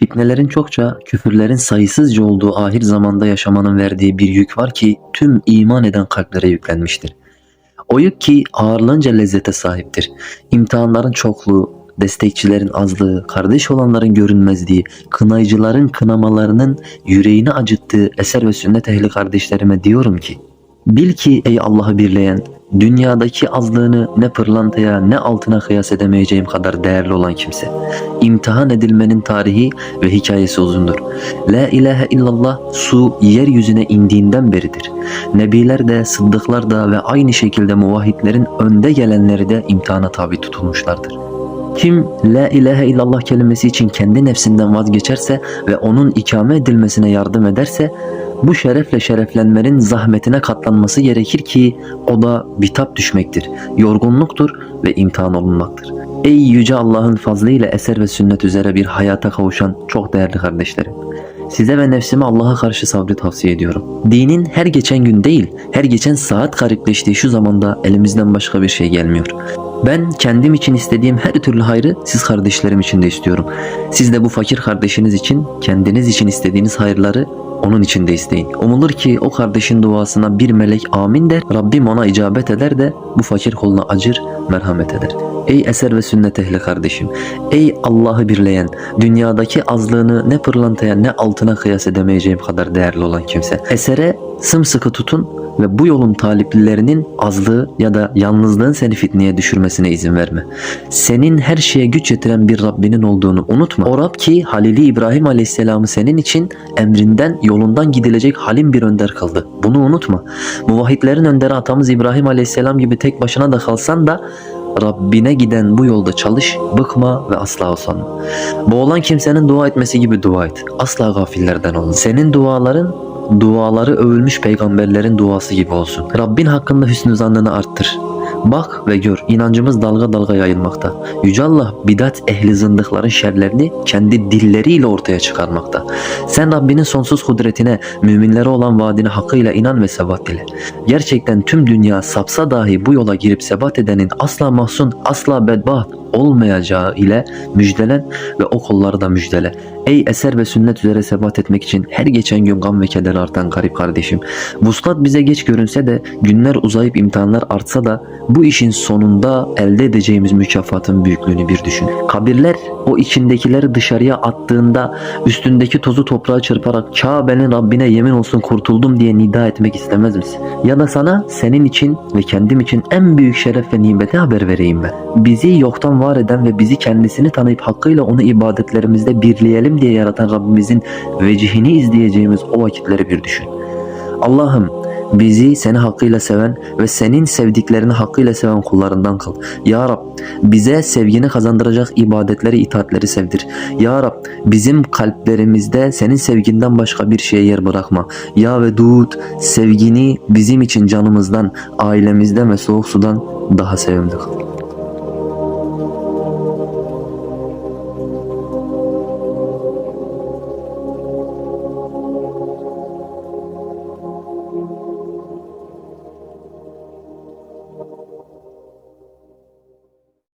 Fitnelerin çokça, küfürlerin sayısızca olduğu ahir zamanda yaşamanın verdiği bir yük var ki tüm iman eden kalplere yüklenmiştir. O yük ki ağırlığınca lezzete sahiptir. İmtihanların çokluğu, destekçilerin azlığı, kardeş olanların görünmezliği, kınayıcıların kınamalarının yüreğini acıttığı eser ve sünnet ehli kardeşlerime diyorum ki, bil ki ey Allah'ı birleyen, dünyadaki azlığını ne pırlantaya ne altına kıyas edemeyeceğim kadar değerli olan kimse. İmtihan edilmenin tarihi ve hikayesi uzundur. La ilahe illallah su yeryüzüne indiğinden beridir. Nebiler de, sıddıklar da ve aynı şekilde muvahhidlerin önde gelenleri de imtihana tabi tutulmuşlardır. Kim la ilahe illallah kelimesi için kendi nefsinden vazgeçerse ve onun ikame edilmesine yardım ederse bu şerefle şereflenmenin zahmetine katlanması gerekir ki o da bitap düşmektir, yorgunluktur ve imtihan olunmaktır. Ey yüce Allah'ın fazlıyla eser ve sünnet üzere bir hayata kavuşan çok değerli kardeşlerim. Size ve nefsime Allah'a karşı sabrı tavsiye ediyorum. Dinin her geçen gün değil, her geçen saat garipleştiği şu zamanda elimizden başka bir şey gelmiyor. Ben kendim için istediğim her türlü hayrı siz kardeşlerim için de istiyorum. Siz de bu fakir kardeşiniz için kendiniz için istediğiniz hayırları onun için de isteyin. Umulur ki o kardeşin duasına bir melek amin der, Rabbim ona icabet eder de bu fakir kuluna acır, merhamet eder. Ey eser ve sünnet ehli kardeşim, ey Allah'ı birleyen, dünyadaki azlığını ne pırlantaya ne altına kıyas edemeyeceğim kadar değerli olan kimse. Esere sımsıkı tutun ve bu yolun taliplilerinin azlığı ya da yalnızlığın seni fitneye düşürmesine izin verme. Senin her şeye güç yetiren bir Rabbinin olduğunu unutma. O Rab ki Halili İbrahim Aleyhisselam'ı senin için emrinden yolundan gidilecek halim bir önder kıldı. Bunu unutma. Muvahhidlerin önderi atamız İbrahim Aleyhisselam gibi tek başına da kalsan da Rabbine giden bu yolda çalış, bıkma ve asla usanma. Boğulan kimsenin dua etmesi gibi dua et. Asla gafillerden olma. Senin duaların duaları övülmüş peygamberlerin duası gibi olsun. Rabbin hakkında hüsnü zannını arttır. Bak ve gör inancımız dalga dalga yayılmakta. Yüce Allah bidat ehli zındıkların şerlerini kendi dilleriyle ortaya çıkarmakta. Sen Rabbinin sonsuz kudretine, müminlere olan vaadine hakkıyla inan ve sebat dile. Gerçekten tüm dünya sapsa dahi bu yola girip sebat edenin asla mahzun, asla bedbaht olmayacağı ile müjdelen ve o kolları da müjdele. Ey eser ve sünnet üzere sebat etmek için her geçen gün gam ve keder artan garip kardeşim. Vuslat bize geç görünse de günler uzayıp imtihanlar artsa da bu işin sonunda elde edeceğimiz mükafatın büyüklüğünü bir düşün. Kabirler o içindekileri dışarıya attığında üstündeki tozu toprağa çırparak Kabe'nin Rabbine yemin olsun kurtuldum diye nida etmek istemez misin? Ya da sana senin için ve kendim için en büyük şeref ve nimeti haber vereyim ben. Bizi yoktan var eden ve bizi kendisini tanıyıp hakkıyla onu ibadetlerimizde birleyelim diye yaratan Rabbimizin vecihini izleyeceğimiz o vakitleri bir düşün. Allah'ım bizi seni hakkıyla seven ve senin sevdiklerini hakkıyla seven kullarından kıl. Ya Rab bize sevgini kazandıracak ibadetleri itaatleri sevdir. Ya Rab bizim kalplerimizde senin sevginden başka bir şeye yer bırakma. Ya Vedud sevgini bizim için canımızdan, ailemizden ve soğuk sudan daha sevimli kıl.